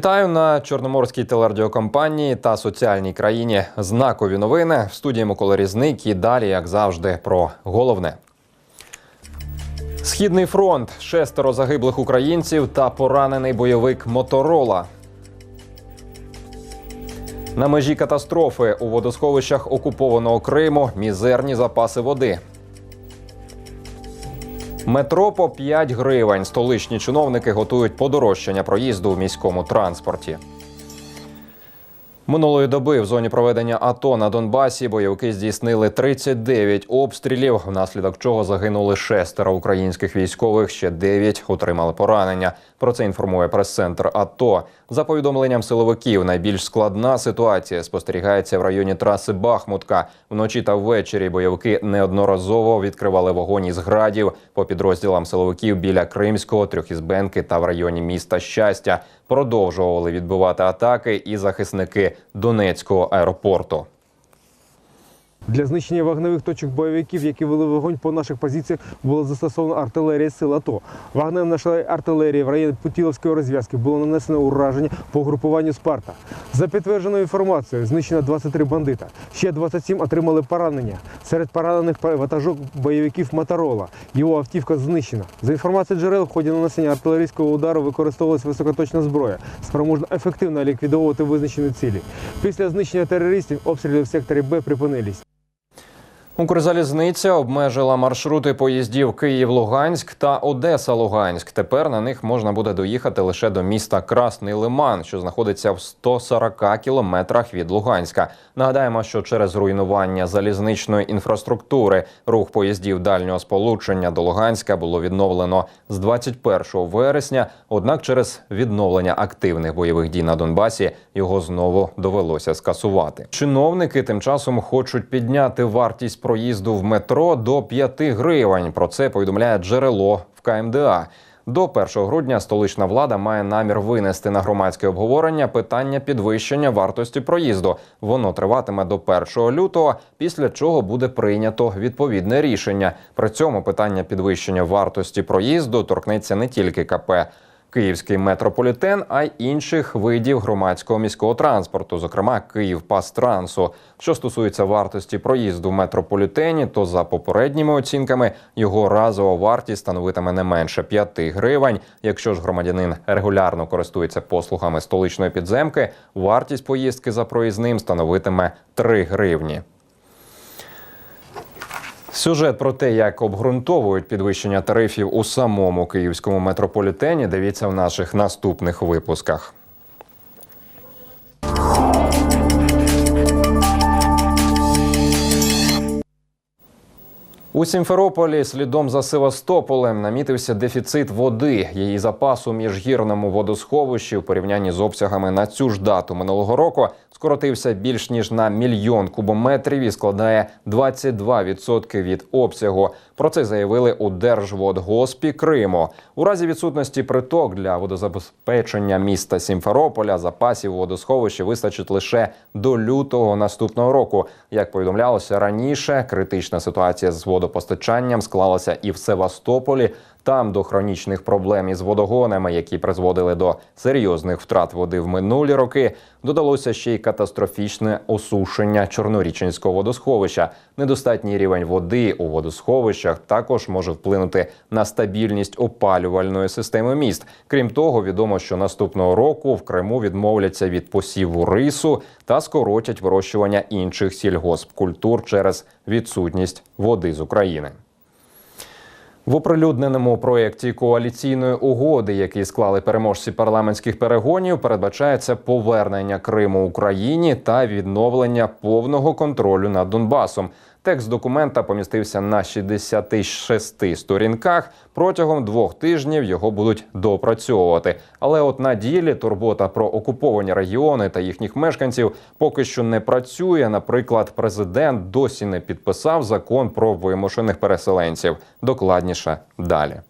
Вітаю на Чорноморській телерадіокомпанії та соціальній країні. Знакові новини в студії Микола Різник і далі, як завжди, про головне. Східний фронт, шестеро загиблих українців та поранений бойовик Моторола. На межі катастрофи у водосховищах окупованого Криму мізерні запаси води. Метро по 5 гривень. Столичні чиновники готують подорожчання проїзду у міському транспорті. Минулої доби в зоні проведення АТО на Донбасі бойовики здійснили 39 обстрілів, внаслідок чого загинули шестеро українських військових. Ще 9 отримали поранення. Про це інформує прес-центр АТО. За повідомленням силовиків, найбільш складна ситуація спостерігається в районі траси Бахмутка. Вночі та ввечері бойовики неодноразово відкривали вогонь із градів по підрозділам силовиків біля Кримського, Трьохізбенки та в районі міста Щастя. Продовжували відбивати атаки і захисники Донецького аеропорту. Для знищення вогневих точок бойовиків, які вели вогонь по наших позиціях, було застосовано артилерія сил АТО. Вогнем нашої артилерії в районі Путіловської розв'язки було нанесено ураження по групуванню Спарта. За підтвердженою інформацією, знищено 23 бандита. Ще 27 отримали поранення. Серед поранених ватажок бойовиків Моторола. Його автівка знищена. За інформацією джерел, в ході нанесення артилерійського удару використовувалася високоточна зброя, спроможна ефективно ліквідовувати визначені цілі. Після знищення терористів обстріли в секторі Б припинились. Укрзалізниця обмежила маршрути поїздів Київ-Луганськ та Одеса-Луганськ. Тепер на них можна буде доїхати лише до міста Красний Лиман, що знаходиться в 140 кілометрах від Луганська. Нагадаємо, що через руйнування залізничної інфраструктури рух поїздів дальнього сполучення до Луганська було відновлено з 21 вересня. Однак, через відновлення активних бойових дій на Донбасі його знову довелося скасувати. Чиновники тим часом хочуть підняти вартість проїзду в метро до 5 гривень. Про це повідомляє джерело в КМДА. До 1 грудня столична влада має намір винести на громадське обговорення питання підвищення вартості проїзду. Воно триватиме до 1 лютого, після чого буде прийнято відповідне рішення. При цьому питання підвищення вартості проїзду торкнеться не тільки КП. Київський метрополітен, а й інших видів громадського міського транспорту, зокрема Київпастрансу. Що стосується вартості проїзду в метрополітені, то за попередніми оцінками його разова вартість становитиме не менше 5 гривень. Якщо ж громадянин регулярно користується послугами столичної підземки, вартість поїздки за проїзним становитиме 3 гривні. Сюжет про те, як обґрунтовують підвищення тарифів у самому київському метрополітені, дивіться в наших наступних випусках. У Сімферополі слідом за Севастополем намітився дефіцит води. Її запас у міжгірному водосховищі в порівнянні з обсягами на цю ж дату минулого року скоротився більш ніж на мільйон кубометрів і складає 22% від обсягу. Про це заявили у Держводгоспі Криму. У разі відсутності приток для водозабезпечення міста Сімферополя запасів водосховища вистачить лише до лютого наступного року. Як повідомлялося раніше, критична ситуація з водопостачанням склалася і в Севастополі. Там до хронічних проблем із водогонами, які призводили до серйозних втрат води в минулі роки, додалося ще й катастрофічне осушення Чорноріченського водосховища. Недостатній рівень води у водосховищах також може вплинути на стабільність опалювальної системи міст. Крім того, відомо, що наступного року в Криму відмовляться від посіву рису та скоротять вирощування інших сільгоспкультур через відсутність води з України. В оприлюдненому проєкті коаліційної угоди, який склали переможці парламентських перегонів, передбачається повернення Криму Україні та відновлення повного контролю над Донбасом. Текст документа помістився на 66 сторінках. Протягом двох тижнів його будуть доопрацьовувати. Але от на ділі турбота про окуповані регіони та їхніх мешканців поки що не працює. Наприклад, президент досі не підписав закон про вимушених переселенців. Докладніше далі.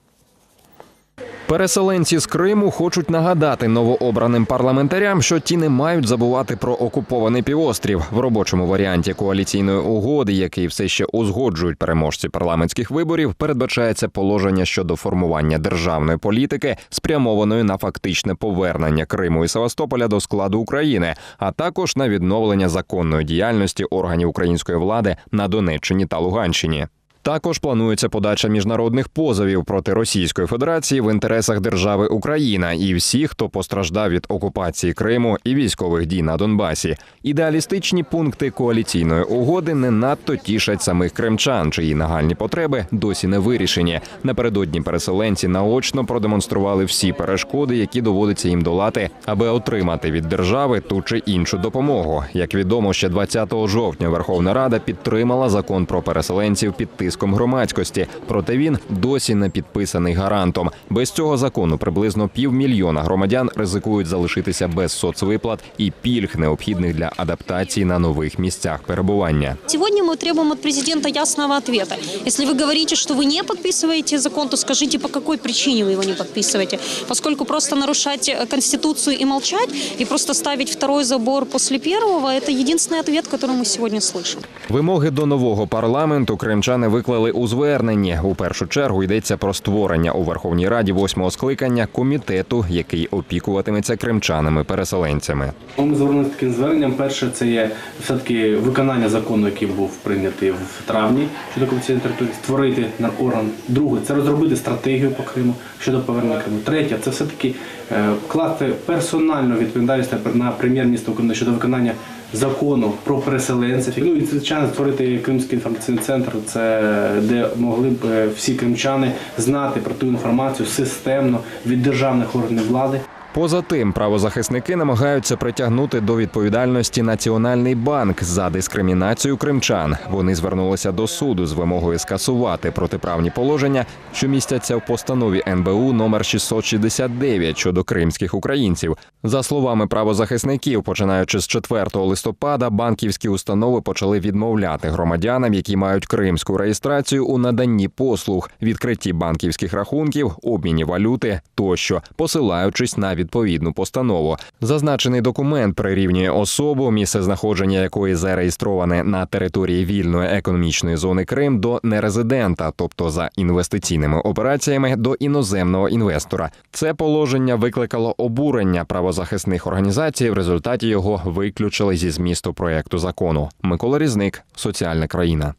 Переселенці з Криму хочуть нагадати новообраним парламентарям, що ті не мають забувати про окупований півострів в робочому варіанті коаліційної угоди, який все ще узгоджують переможці парламентських виборів. Передбачається положення щодо формування державної політики, спрямованої на фактичне повернення Криму і Севастополя до складу України, а також на відновлення законної діяльності органів української влади на Донеччині та Луганщині. Також планується подача міжнародних позовів проти Російської Федерації в інтересах держави Україна і всіх, хто постраждав від окупації Криму і військових дій на Донбасі. Ідеалістичні пункти коаліційної угоди не надто тішать самих кримчан, чиї нагальні потреби досі не вирішені. Напередодні переселенці наочно продемонстрували всі перешкоди, які доводиться їм долати, аби отримати від держави ту чи іншу допомогу. Як відомо, ще 20 жовтня Верховна Рада підтримала закон про переселенців під тиском громадськості. Проте він досі не підписаний гарантом. Без цього закону приблизно півмільйона громадян ризикують залишитися без соцвиплат і пільг, необхідних для адаптації на нових місцях перебування. Сегодня мы требуем от президента ясного ответа. Если вы говорите, что вы не подписываете закон, то скажите, по какой причине вы его не подписываете. Поскольку просто нарушать э, Конституцию и молчать, и просто ставить второй забор после первого, это единственный ответ, который мы сегодня слышим. Вимоги до нового парламенту кримчани виклали у зверненні. У першу чергу йдеться про створення у Верховній Раді восьмого скликання комітету, який опікуватиметься кримчанами-переселенцями. Ми звернулися таким зверненням. Перше, це є все-таки виконання закону, який був прийнятий в травні щодо окупаційної території, створити на орган. Друге, це розробити стратегію по Криму щодо повернення Криму. Третє, це все-таки е, вкласти персональну відповідальність на прем'єр-міністра України щодо виконання закону про переселенців. Ну і звичайно створити Кримський інформаційний центр, це де могли б е, всі кримчани знати про ту інформацію системно від державних органів влади. Поза тим, правозахисники намагаються притягнути до відповідальності Національний банк за дискримінацію кримчан. Вони звернулися до суду з вимогою скасувати протиправні положення, що містяться в постанові НБУ номер 669 щодо кримських українців. За словами правозахисників, починаючи з 4 листопада, банківські установи почали відмовляти громадянам, які мають кримську реєстрацію у наданні послуг, відкритті банківських рахунків, обміні валюти тощо, посилаючись на відповідну постанову. Зазначений документ прирівнює особу, місце знаходження якої зареєстроване на території вільної економічної зони Крим до нерезидента, тобто за інвестиційними операціями до іноземного інвестора. Це положення викликало обурення правозахисних організацій. В результаті його виключили зі змісту проекту закону. Микола Різник, соціальна країна.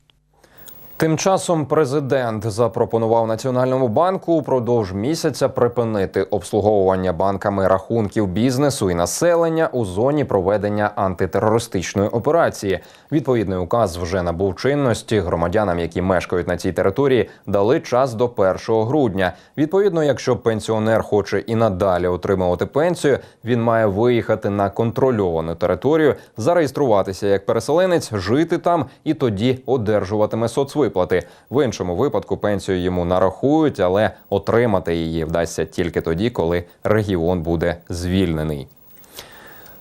Тим часом президент запропонував Національному банку упродовж місяця припинити обслуговування банками рахунків бізнесу і населення у зоні проведення антитерористичної операції. Відповідний указ вже набув чинності. Громадянам, які мешкають на цій території, дали час до 1 грудня. Відповідно, якщо пенсіонер хоче і надалі отримувати пенсію, він має виїхати на контрольовану територію, зареєструватися як переселенець, жити там і тоді одержуватиме соцвиплати. В іншому випадку пенсію йому нарахують, але отримати її вдасться тільки тоді, коли регіон буде звільнений.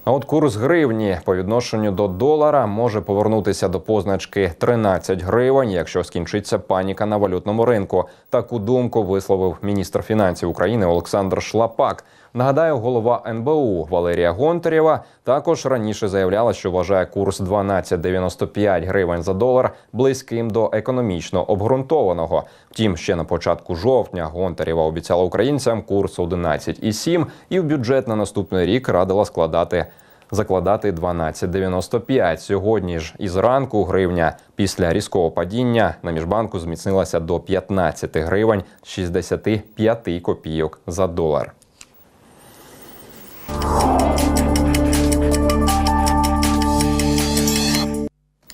А от курс гривні по відношенню до долара може повернутися до позначки 13 гривень, якщо скінчиться паніка на валютному ринку. Таку думку висловив міністр фінансів України Олександр Шлапак. Нагадаю, голова НБУ Валерія Гонтарєва також раніше заявляла, що вважає курс 12,95 гривень за долар близьким до економічно обґрунтованого. Втім, ще на початку жовтня Гонтарєва обіцяла українцям курс 11,7 і в бюджет на наступний рік радила складати закладати 12,95. Сьогодні ж із ранку гривня після різкого падіння на міжбанку зміцнилася до 15 гривень 65 копійок за долар.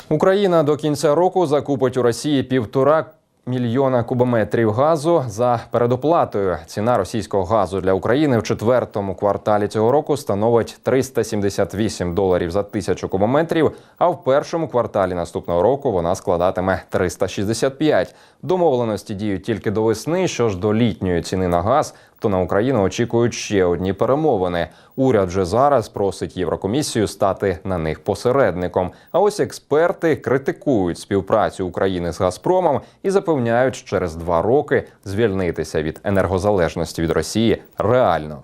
Україна до кінця року закупить у Росії півтора мільйона кубометрів газу за передоплатою. Ціна російського газу для України в четвертому кварталі цього року становить 378 доларів за тисячу кубометрів. А в першому кварталі наступного року вона складатиме 365. Домовленості діють тільки до весни. Що ж до літньої ціни на газ, то на Україну очікують ще одні перемовини. Уряд вже зараз просить Єврокомісію стати на них посередником. А ось експерти критикують співпрацю України з Газпромом і запевняють, через два роки звільнитися від енергозалежності від Росії реально.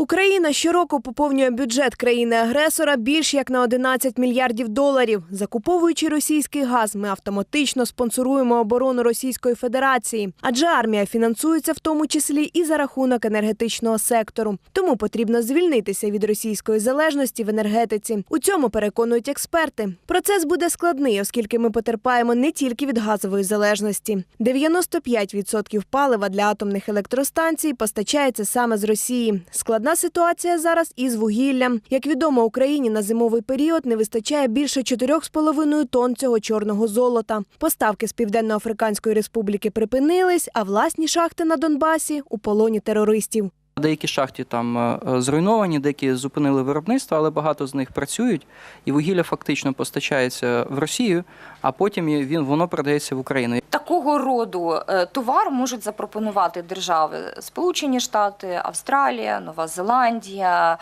Україна щороку поповнює бюджет країни-агресора більш як на 11 мільярдів доларів. Закуповуючи російський газ, ми автоматично спонсоруємо оборону Російської Федерації, адже армія фінансується в тому числі і за рахунок енергетичного сектору. Тому потрібно звільнитися від російської залежності в енергетиці. У цьому переконують експерти. Процес буде складний, оскільки ми потерпаємо не тільки від газової залежності. 95% палива для атомних електростанцій постачається саме з Росії. Складна ситуація зараз із вугіллям. Як відомо, Україні на зимовий період не вистачає більше 4,5 тонн цього чорного золота. Поставки з Південно-Африканської республіки припинились, а власні шахти на Донбасі у полоні терористів. Деякі шахти там е, зруйновані, деякі зупинили виробництво, але багато з них працюють, і вугілля фактично постачається в Росію, а потім він воно продається в Україну. Такого роду е, товар можуть запропонувати держави Сполучені Штати, Австралія, Нова Зеландія,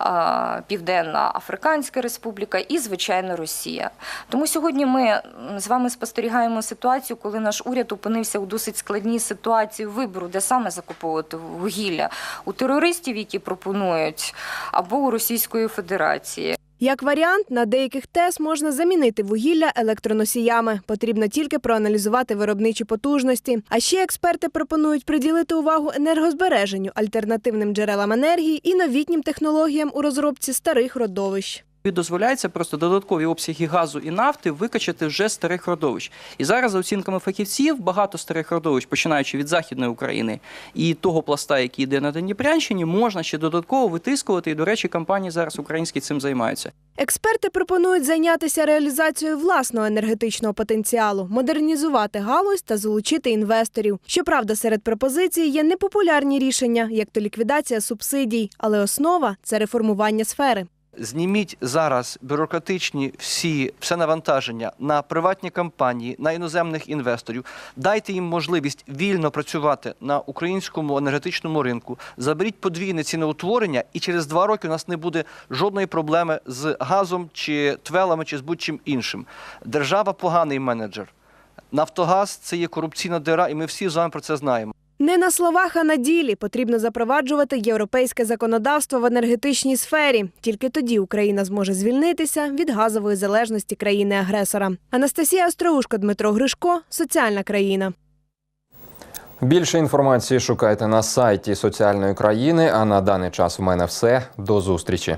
е, Південна Африканська Республіка і, звичайно, Росія. Тому сьогодні ми з вами спостерігаємо ситуацію, коли наш уряд опинився у досить складній ситуації вибору, де саме закуповувати вугілля у терористів, які пропонують, або у Російської Федерації. Як варіант, на деяких ТЕС можна замінити вугілля електроносіями. Потрібно тільки проаналізувати виробничі потужності. А ще експерти пропонують приділити увагу енергозбереженню, альтернативним джерелам енергії і новітнім технологіям у розробці старих родовищ. Дозволяється просто додаткові обсяги газу і нафти викачати вже старих родовищ. І зараз, за оцінками фахівців, багато старих родовищ, починаючи від Західної України і того пласта, який йде на Дніпрянщині, можна ще додатково витискувати. І, до речі, компанії зараз українські цим займаються. Експерти пропонують зайнятися реалізацією власного енергетичного потенціалу, модернізувати галузь та залучити інвесторів. Щоправда, серед пропозицій є непопулярні рішення, як то ліквідація субсидій, але основа це реформування сфери. Зніміть зараз бюрократичні всі все навантаження на приватні компанії, на іноземних інвесторів. Дайте їм можливість вільно працювати на українському енергетичному ринку. Заберіть подвійне ціноутворення, і через два роки у нас не буде жодної проблеми з газом чи твелами, чи з будь-чим іншим. Держава поганий менеджер. Нафтогаз це є корупційна дира, і ми всі з вами про це знаємо. Не на словах, а на ділі потрібно запроваджувати європейське законодавство в енергетичній сфері. Тільки тоді Україна зможе звільнитися від газової залежності країни-агресора. Анастасія Остроушко, Дмитро Гришко, соціальна країна. Більше інформації шукайте на сайті соціальної країни. А на даний час у мене все. До зустрічі.